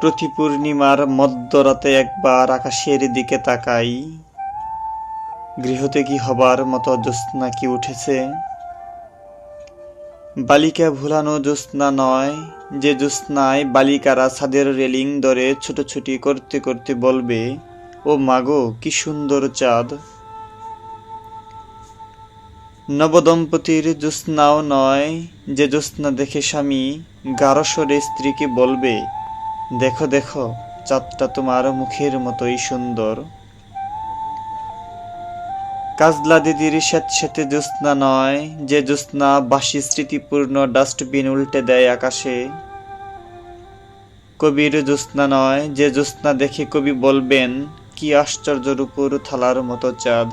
প্রতি পূর্ণিমার মধ্যরাতে একবার আকাশের দিকে তাকাই। গৃহতে কি হবার মতো জ্যোৎস্না কি উঠেছে? বালিকা ভুলানো জ্যোৎস্না নয়, যে জ্যোৎস্নায় বালিকারা ছাদের রেলিং ধরে ছুটোছুটি করতে করতে বলবে, ও মাগো, কি সুন্দর চাঁদ। নবদম্পতির জ্যোৎস্নাও নয়, যে জ্যোৎস্না দেখে স্বামী গারস্বরে স্ত্রীকে বলবে দেখো দেখো, চাঁদটা তোমার মুখের মতোই সুন্দর। কাজলা দিদির স্যাঁতস্যাঁতে জ্যোৎস্না নয়, যে জ্যোৎস্না বাসি স্মৃতিপূর্ণ ডাস্টবিন উল্টে দেয় আকাশে। কবির জ্যোৎস্না নয়, যে জ্যোৎস্না দেখে কবি বলবেন, কি আশ্চর্য রূপুর থালার মতো চাঁদ।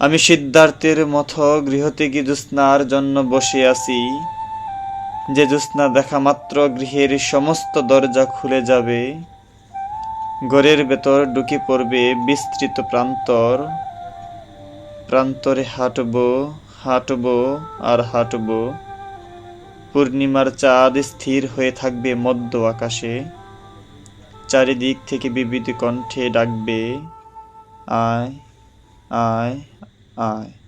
আমি সিদ্ধার্থের মতো গৃহত্যাগী জ্যোৎস্নার জন্য বসে আছি। যে জ্যোৎস্না দেখা মাত্র গৃহের সমস্ত দরজা খুলে যাবে, ঘরের ভেতর ঢুকে পড়বে বিস্তৃত প্রান্তর। প্রান্তরে হাঁটবো হাঁটবো আর হাঁটবো। পূর্ণিমার চাঁদ স্থির হয়ে থাকবে মধ্য আকাশে। চারিদিক থেকে বিবিধ কণ্ঠে ডাকবে, আয় আয় আয়।